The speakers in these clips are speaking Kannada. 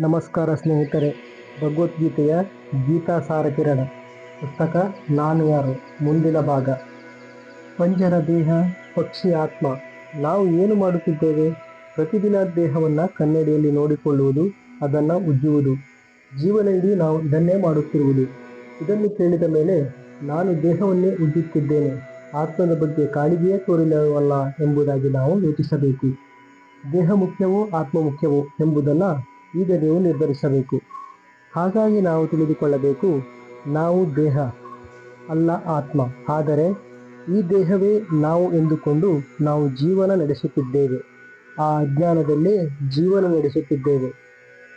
ನಮಸ್ಕಾರ ಸ್ನೇಹಿತರೆ, ಭಗವದ್ಗೀತೆಯ ಗೀತಾ ಸಾರ ಕಿರಣ ಪುಸ್ತಕ ನಾನು ಯಾರು ಮುಂದಿನ ಭಾಗ. ಪಂಜರ ದೇಹ, ಪಕ್ಷಿ ಆತ್ಮ, ನಾವು ಏನು ಮಾಡುತ್ತಿದ್ದೇವೆ? ಪ್ರತಿದಿನ ದೇಹವನ್ನು ಕನ್ನಡಿಯಲ್ಲಿ ನೋಡಿಕೊಳ್ಳುವುದು, ಅದನ್ನು ಉಜ್ಜುವುದು. ಜೀವನ ಇಡೀ ನಾವು ಇದನ್ನೇ ಮಾಡುತ್ತಿರುವುದು. ಇದನ್ನು ಕೇಳಿದ ಮೇಲೆ, ನಾನು ದೇಹವನ್ನೇ ಉಜ್ಜುತ್ತಿದ್ದೇನೆ. ಆತ್ಮದ ಬಗ್ಗೆ ಕಾಳಿಗೆಯೇ ತೋರಿಲ್ಲವಲ್ಲ ಎಂಬುದಾಗಿ ನಾವು ಯೋಚಿಸಬೇಕು. ದೇಹ ಮುಖ್ಯವೋ, ಆತ್ಮ ಮುಖ್ಯವೋ ಎಂಬುದನ್ನು ಈಗ ನೀವು ನಿರ್ಧರಿಸಬೇಕು. ಹಾಗಾಗಿ ನಾವು ತಿಳಿದುಕೊಳ್ಳಬೇಕು, ನಾವು ದೇಹ, ಅಲ್ಲ ಆತ್ಮ. ಆದರೆ ಈ ದೇಹವೇ ನಾವು ಎಂದುಕೊಂಡು ನಾವು ಜೀವನ ನಡೆಸುತ್ತಿದ್ದೇವೆ. ಆ ಅಜ್ಞಾನದಲ್ಲೇ ಜೀವನ ನಡೆಸುತ್ತಿದ್ದೇವೆ.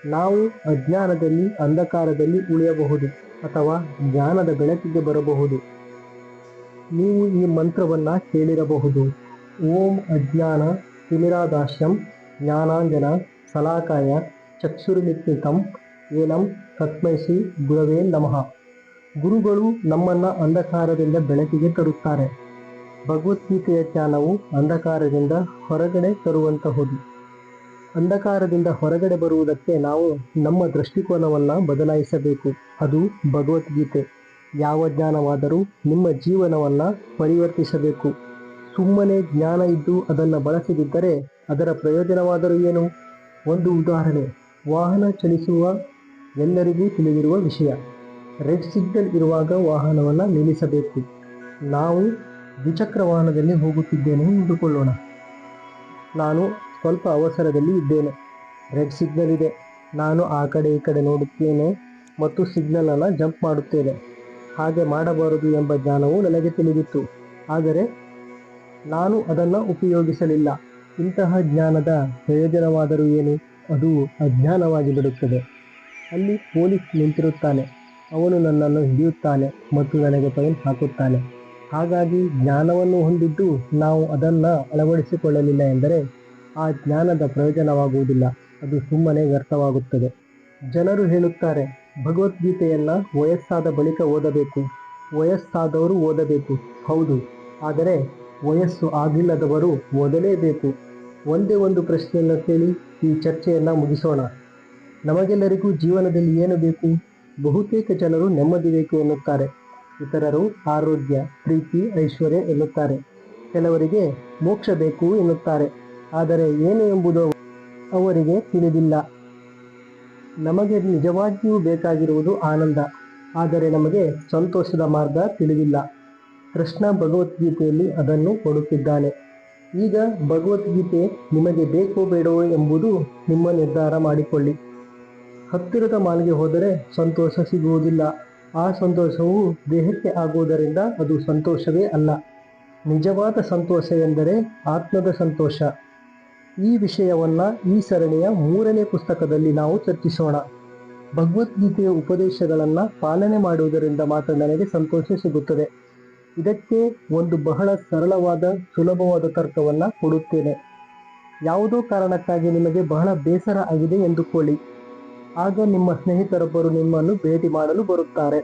ನಾವು ಅಜ್ಞಾನದಲ್ಲಿ, ಅಂಧಕಾರದಲ್ಲಿ ಉಳಿಯಬಹುದು ಅಥವಾ ಜ್ಞಾನದ ಬೆಳಕಿಗೆ ಬರಬಹುದು. ನೀವು ಈ ಮಂತ್ರವನ್ನು ಕೇಳಿರಬಹುದು. ಓಂ ಅಜ್ಞಾನ ತಿಮಿರಾದಾಶ್ಯಂ ಜ್ಞಾನಾಂಜನ ಸಲಾಕಾಯ ಚಕ್ಷುರ್ಮಿತ್ನಿಕಂ ಏನಂ ತತ್ಮೈಸಿ ಗುರವೇ ನಮಃ. ಗುರುಗಳು ನಮ್ಮನ್ನ ಅಂಧಕಾರದಿಂದ ಬೆಳಕಿಗೆ ತರುತ್ತಾರೆ. ಭಗವದ್ಗೀತೆಯ ಜ್ಞಾನವು ಅಂಧಕಾರದಿಂದ ಹೊರಗಡೆ ತರುವಂತಹುದು. ಅಂಧಕಾರದಿಂದ ಹೊರಗಡೆ ಬರುವುದಕ್ಕೆ ನಾವು ನಮ್ಮ ದೃಷ್ಟಿಕೋನವನ್ನು ಬದಲಾಯಿಸಬೇಕು. ಅದು ಭಗವದ್ಗೀತೆ. ಯಾವ ಜ್ಞಾನವಾದರೂ ನಿಮ್ಮ ಜೀವನವನ್ನು ಪರಿವರ್ತಿಸಬೇಕು. ಸುಮ್ಮನೆ ಜ್ಞಾನ ಇದ್ದು ಅದನ್ನು ಬಳಸದಿದ್ದರೆ ಅದರ ಪ್ರಯೋಜನವಾದರೂ ಏನು? ಒಂದು ಉದಾಹರಣೆ. ವಾಹನ ಚಲಿಸುವ ಎಲ್ಲರಿಗೂ ತಿಳಿದಿರುವ ವಿಷಯ. ರೆಡ್ ಸಿಗ್ನಲ್ ಇರುವಾಗ ವಾಹನವನ್ನು ನಿಲ್ಲಿಸಬೇಕು. ನಾವು ದ್ವಿಚಕ್ರ ವಾಹನದಲ್ಲಿ ಹೋಗುತ್ತಿದ್ದೇನೆ ಎಂದುಕೊಳ್ಳೋಣ. ನಾನು ಸ್ವಲ್ಪ ಅವಸರದಲ್ಲಿ ಇದ್ದೇನೆ. ರೆಡ್ ಸಿಗ್ನಲ್ ಇದೆ. ನಾನು ಆ ಕಡೆ ಈ ಕಡೆ ನೋಡುತ್ತೇನೆ ಮತ್ತು ಸಿಗ್ನಲನ್ನು ಜಂಪ್ ಮಾಡುತ್ತೇನೆ. ಹಾಗೆ ಮಾಡಬಾರದು ಎಂಬ ಜ್ಞಾನವು ನನಗೆ ತಿಳಿದಿತ್ತು. ಆದರೆ ನಾನು ಅದನ್ನು ಉಪಯೋಗಿಸಲಿಲ್ಲ. ಇಂತಹ ಜ್ಞಾನದ ಪ್ರಯೋಜನವಾದರೂ ಏನು? ಅದು ಅಜ್ಞಾನವಾಗಿ ಬಿಡುತ್ತದೆ ಅಲ್ಲಿ ಪೊಲೀಸ್ ನಿಂತಿರುತ್ತಾನೆ. ಅವನು ನನ್ನನ್ನು ಹಿಡಿಯುತ್ತಾನೆ ಮತ್ತು ನನಗೆ ಫೈನ್ ಹಾಕುತ್ತಾನೆ. ಹಾಗಾಗಿ ಜ್ಞಾನವನ್ನು ಹೊಂದಿದ್ದು ನಾವು ಅದನ್ನು ಅಳವಡಿಸಿಕೊಳ್ಳಲಿಲ್ಲ ಎಂದರೆ ಆ ಜ್ಞಾನದ ಪ್ರಯೋಜನವಾಗುವುದಿಲ್ಲ. ಅದು ಸುಮ್ಮನೆ ವ್ಯರ್ಥವಾಗುತ್ತದೆ. ಜನರು ಹೇಳುತ್ತಾರೆ, ಭಗವದ್ಗೀತೆಯನ್ನು ವಯಸ್ಸಾದ ಬಳಿಕ ಓದಬೇಕು. ವಯಸ್ಸಾದವರು ಓದಬೇಕು. ಹೌದು. ಆದರೆ ವಯಸ್ಸು ಆಗಿಲ್ಲದವರು ಓದಲೇಬೇಕು. ಒಂದೇ ಒಂದು ಪ್ರಶ್ನೆಯನ್ನು ಕೇಳಿ ಈ ಚರ್ಚೆಯನ್ನು ಮುಗಿಸೋಣ. ನಮಗೆಲ್ಲರಿಗೂ ಜೀವನದಲ್ಲಿ ಏನು ಬೇಕು? ಬಹುತೇಕ ಜನರು ನೆಮ್ಮದಿ ಬೇಕು ಎನ್ನುತ್ತಾರೆ. ಇತರರು ಆರೋಗ್ಯ, ಪ್ರೀತಿ, ಐಶ್ವರ್ಯ ಎನ್ನುತ್ತಾರೆ. ಕೆಲವರಿಗೆ ಮೋಕ್ಷ ಬೇಕು ಎನ್ನುತ್ತಾರೆ. ಆದರೆ ಏನು ಎಂಬುದು ಅವರಿಗೆ ತಿಳಿದಿಲ್ಲ. ನಮಗೆ ನಿಜವಾಗಿಯೂ ಬೇಕಾಗಿರುವುದು ಆನಂದ. ಆದರೆ ನಮಗೆ ಸಂತೋಷದ ಮಾರ್ಗ ತಿಳಿದಿಲ್ಲ. ಕೃಷ್ಣ ಭಗವದ್ಗೀತೆಯಲ್ಲಿ ಅದನ್ನು ಕೊಡುತ್ತಿದ್ದಾನೆ. ಈಗ ಭಗವದ್ಗೀತೆ ನಿಮಗೆ ಬೇಕೋ ಬೇಡವೋ ಎಂಬುದು ನಿಮ್ಮ ನಿರ್ಧಾರ ಮಾಡಿಕೊಳ್ಳಿ. ಹತ್ತಿರದ ಮಾಲ್ಗೆ ಹೋದರೆ ಸಂತೋಷ ಸಿಗುವುದಿಲ್ಲ. ಆ ಸಂತೋಷವು ದೇಹಕ್ಕೆ ಆಗುವುದರಿಂದ ಅದು ಸಂತೋಷವೇ ಅಲ್ಲ. ನಿಜವಾದ ಸಂತೋಷ ಎಂದರೆ ಆತ್ಮದ ಸಂತೋಷ. ಈ ವಿಷಯವನ್ನು ಈ ಸರಣಿಯ ಮೂರನೇ ಪುಸ್ತಕದಲ್ಲಿ ನಾವು ಚರ್ಚಿಸೋಣ. ಭಗವದ್ಗೀತೆಯ ಉಪದೇಶಗಳನ್ನು ಪಾಲನೆ ಮಾಡುವುದರಿಂದ ಮಾತ್ರ ನನಗೆ ಸಂತೋಷ ಸಿಗುತ್ತದೆ. ಇದಕ್ಕೆ ಒಂದು ಬಹಳ ಸರಳವಾದ, ಸುಲಭವಾದ ತರ್ಕವನ್ನು ಕೊಡುತ್ತೇನೆ. ಯಾವುದೋ ಕಾರಣಕ್ಕಾಗಿ ನಿಮಗೆ ಬಹಳ ಬೇಸರ ಆಗಿದೆ ಎಂದುಕೊಳ್ಳಿ. ಆಗ ನಿಮ್ಮ ಸ್ನೇಹಿತರೊಬ್ಬರು ನಿಮ್ಮನ್ನು ಭೇಟಿ ಮಾಡಲು ಬರುತ್ತಾರೆ.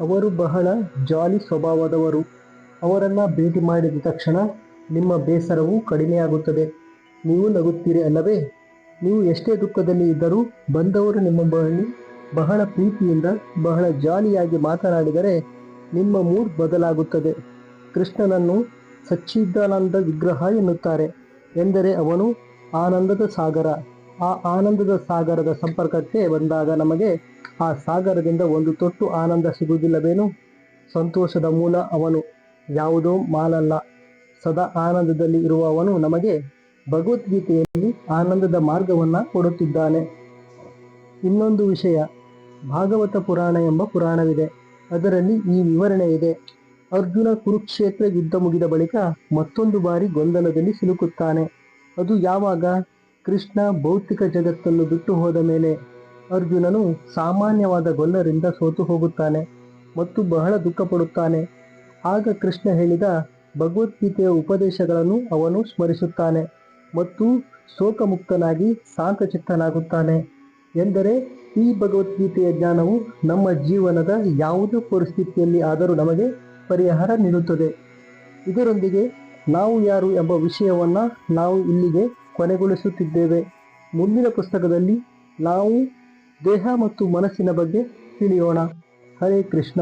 ಅವರು ಬಹಳ ಜಾಲಿ ಸ್ವಭಾವದವರು. ಅವರನ್ನು ಭೇಟಿ ಮಾಡಿದ ತಕ್ಷಣ ನಿಮ್ಮ ಬೇಸರವು ಕಡಿಮೆಯಾಗುತ್ತದೆ. ನೀವು ನಗುತ್ತೀರಿ ಅಲ್ಲವೇ? ನೀವು ಎಷ್ಟೇ ದುಃಖದಲ್ಲಿ ಇದ್ದರೂ ಬಂದವರು ನಿಮ್ಮ ಬಳಿ ಬಹಳ ಪ್ರೀತಿಯಿಂದ, ಬಹಳ ಜಾಲಿಯಾಗಿ ಮಾತನಾಡಿದರೆ ನಿಮ್ಮ ಮೂಡ್ ಬದಲಾಗುತ್ತದೆ. ಕೃಷ್ಣನನ್ನು ಸಚ್ಚಿದಾನಂದ ವಿಗ್ರಹ ಎನ್ನುತ್ತಾರೆ, ಎಂದರೆ ಅವನು ಆನಂದದ ಸಾಗರ. ಆ ಆನಂದದ ಸಾಗರದ ಸಂಪರ್ಕಕ್ಕೆ ಬಂದಾಗ ನಮಗೆ ಆ ಸಾಗರದಿಂದ ಒಂದು ತೊಟ್ಟು ಆನಂದ ಸಿಗುವುದಿಲ್ಲವೇನು? ಸಂತೋಷದ ಮೂಲ ಅವನು, ಯಾವುದೋ ಮಾಲಲ್ಲ. ಸದಾ ಆನಂದದಲ್ಲಿ ಇರುವವನು ನಮಗೆ ಭಗವದ್ಗೀತೆಯಲ್ಲಿ ಆನಂದದ ಮಾರ್ಗವನ್ನು ಕೊಡುತ್ತಿದ್ದಾನೆ. ಇನ್ನೊಂದು ವಿಷಯ, ಭಾಗವತ ಪುರಾಣ ಎಂಬ ಪುರಾಣವಿದೆ. ಅದರಲ್ಲಿ ಈ ವಿವರಣೆ ಇದೆ. ಅರ್ಜುನ ಕುರುಕ್ಷೇತ್ರ ಯುದ್ಧ ಮುಗಿದ ಬಳಿಕ ಮತ್ತೊಂದು ಬಾರಿ ಗೊಂದಲದಲ್ಲಿ ಸಿಲುಕುತ್ತಾನೆ. ಅದು ಯಾವಾಗ? ಕೃಷ್ಣ ಭೌತಿಕ ಜಗತ್ತನ್ನು ಬಿಟ್ಟು ಹೋದ ಮೇಲೆ ಅರ್ಜುನನು ಸಾಮಾನ್ಯವಾದ ಗೊಲ್ಲರಿಂದ ಸೋತು ಹೋಗುತ್ತಾನೆ ಮತ್ತು ಬಹಳ ದುಃಖ ಪಡುತ್ತಾನೆ. ಆಗ ಕೃಷ್ಣ ಹೇಳಿದ ಭಗವದ್ಗೀತೆಯ ಉಪದೇಶಗಳನ್ನು ಅವನು ಸ್ಮರಿಸುತ್ತಾನೆ ಮತ್ತು ಶೋಕಮುಕ್ತನಾಗಿ ಶಾಂತಚಿತ್ತನಾಗುತ್ತಾನೆ. ಎಂದರೆ ಈ ಭಗವದ್ಗೀತೆಯ ಜ್ಞಾನವು ನಮ್ಮ ಜೀವನದ ಯಾವುದೇ ಪರಿಸ್ಥಿತಿಯಲ್ಲಿ ಆದರೂ ನಮಗೆ ಪರಿಹಾರ ನೀಡುತ್ತದೆ. ಇದರೊಂದಿಗೆ ನಾವು ಯಾರು ಎಂಬ ವಿಷಯವನ್ನು ನಾವು ಇಲ್ಲಿಗೆ ಕೊನೆಗೊಳಿಸುತ್ತಿದ್ದೇವೆ. ಮುಂದಿನ ಪುಸ್ತಕದಲ್ಲಿ ನಾವು ದೇಹ ಮತ್ತು ಮನಸ್ಸಿನ ಬಗ್ಗೆ ತಿಳಿಯೋಣ. ಹರೇ ಕೃಷ್ಣ.